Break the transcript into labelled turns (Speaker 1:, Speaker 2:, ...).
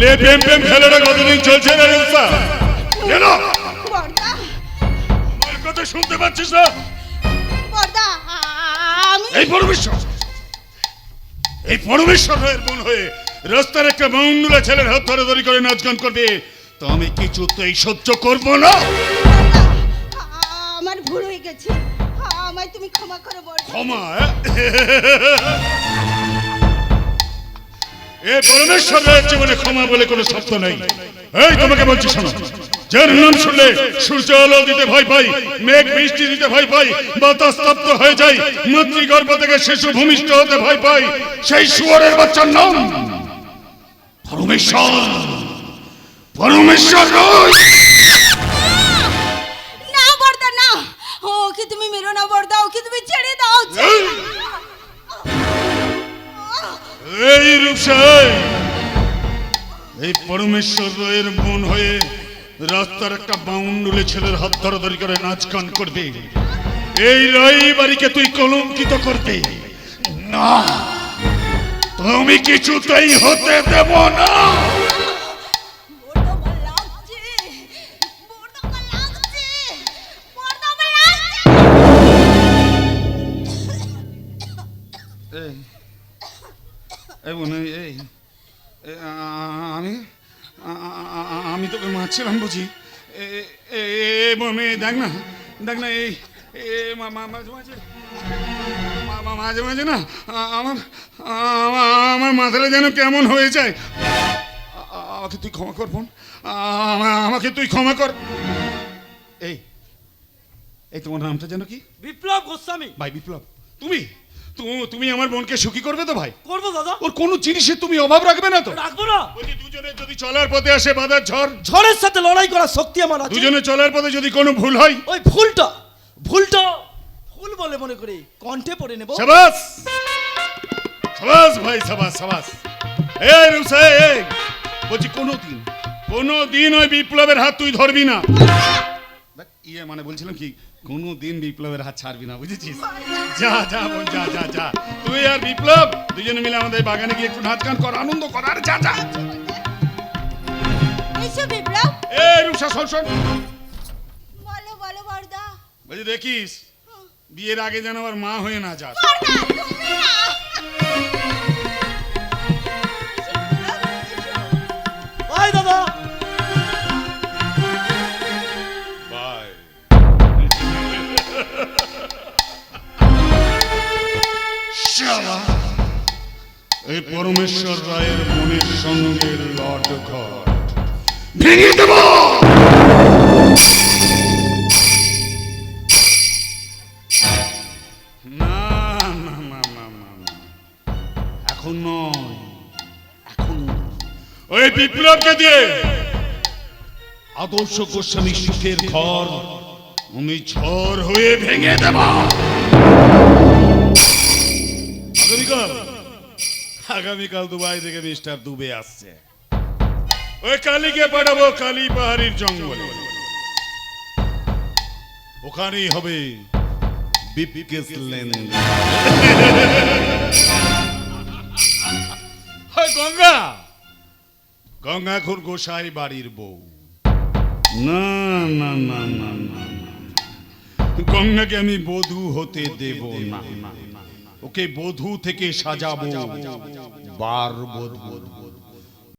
Speaker 1: প্রেম খেলাটা কতদিন চলছে রে রূপসা কেন? আমার কথা শুনতে পাচ্ছিস না?
Speaker 2: বর্দা আমি
Speaker 1: এই পরমেশ্বর। এই পরমেশ্বর হয়ে বোন হয়ে রাস্তার একটা মাউন্ডুলা ছেলের হাত ধরে ধরে করে নাচ গান করবে। তো আমি কিছুতেই সহ্য করব না।
Speaker 2: আমার ভুল হয়ে গেছে। আমায় তুমি ক্ষমা করো বর্দা।
Speaker 1: ক্ষমা হ্যাঁ? এ পরমেশ্বর জীবনে ক্ষমা বলে কোনো শব্দ নেই। এই, তোমাকে বলছি শোনো। যার নাম শুনলে সূর্য আলো দিতে ভয় পাই মেঘ বৃষ্টি দিতে ভয় পাই বাতাস স্তব্ধ হয়ে যায়, মাতৃগর্ভ থেকে শিশু ভূমিষ্ঠ হতে ভয় পাই সেই শুয়ারের বাচ্চার নাম পরমেশ্বর। পরমেশ্বর নয়
Speaker 2: না, বর্দা, না। ওকে তুমি মেরো না, বর্দা?
Speaker 1: এই পরমেশ্বর রয়ের বোন হয়ে রাস্তার একটা বাউন্ডুলে ছেলের হাত ধরাধরি করে নাচ গান করবে। এই রয় বাড়িকে তুই কলঙ্কিত করবে। না, তুমি কিছুতেই হতে দেব না। এই বোন এই আমি আমি তোকে মারছিলাম বুঝি? এ এ, দেখ না দেখ না এই মাঝে মাঝে মাঝে মাঝে না আমার আমার মাথাটা যেন কেমন হয়ে যায়। আমাকে তুই ক্ষমা কর বোন। আমাকে তুই ক্ষমা কর। এই এই তোমার নামটা যেন কি?
Speaker 3: বিপ্লব গোস্বামী।
Speaker 1: ভাই বিপ্লব তুমি? তুমি আমার বোনকে সুখী করবে তো ভাই?
Speaker 3: করব দাদা।
Speaker 1: ওর কোনো জিনিসের তুমি অভাব রাখবে না তো?
Speaker 3: রাখব না।
Speaker 1: বলছি দুজনে যদি চলার পথে আসে বাধার ঝড়?
Speaker 3: ঝড়ের সাথে লড়াই করার শক্তি আমার আছে।
Speaker 1: দুজনে চলার পথে যদি কোনো ভুল হয়?
Speaker 3: ওই ভুলটা ভুলটা ভুল বলে মনে করি কণ্ঠে পড়ে নেব।
Speaker 1: সাবাস! সাবাস ভাই সাবাস সাবাস। এই রুসা এই বলছি কোনো দিন কোনো দিন ওই বিপ্লবের হাত তুই ধরবি না। ইয়ে মানে বলছিলাম কি কোনো দিন বিপ্লবের হাত ছাড়বি না বুঝেছিস? যা যা বোন যা যা যা। তুই আর বিপ্লব দুজনে মিলে আমাদের বাগানে গিয়ে একটু নাচ গান কর আনন্দ কর আর যা যা।
Speaker 2: এসো বিপ্লব।
Speaker 1: এ রুষা শোন শোন।
Speaker 2: বলো বলো বর্দা।
Speaker 1: বুঝে দেখিস? বিয়ের আগে যেন আবার মা হয়ে না যাস।
Speaker 2: তুমি না।
Speaker 1: এই পরমেশ্বর রায়ের মনের সঙ্গে লট ঘর ভেঙে দেব। এখন নয় এখন ওই বিপ্লবকে দিয়ে আদর্শ গোস্বামী সুখের ঘর আমি ঝড় হয়ে ভেঙে দেব। আগামীকাল আগামীকাল দুবাই থেকে মিস্টার দুবে আসছে। ওই কালীকে পাঠাবো কালী পাহাড়ির জঙ্গলে। ওখানেই হবে গঙ্গা! গঙ্গা খুর গোসাই বাড়ির বউ। না না না না না না। গঙ্গাকে আমি বধূ হতে দেব না। ওকে বধূ থেকে সাজাবো। বার বধূ।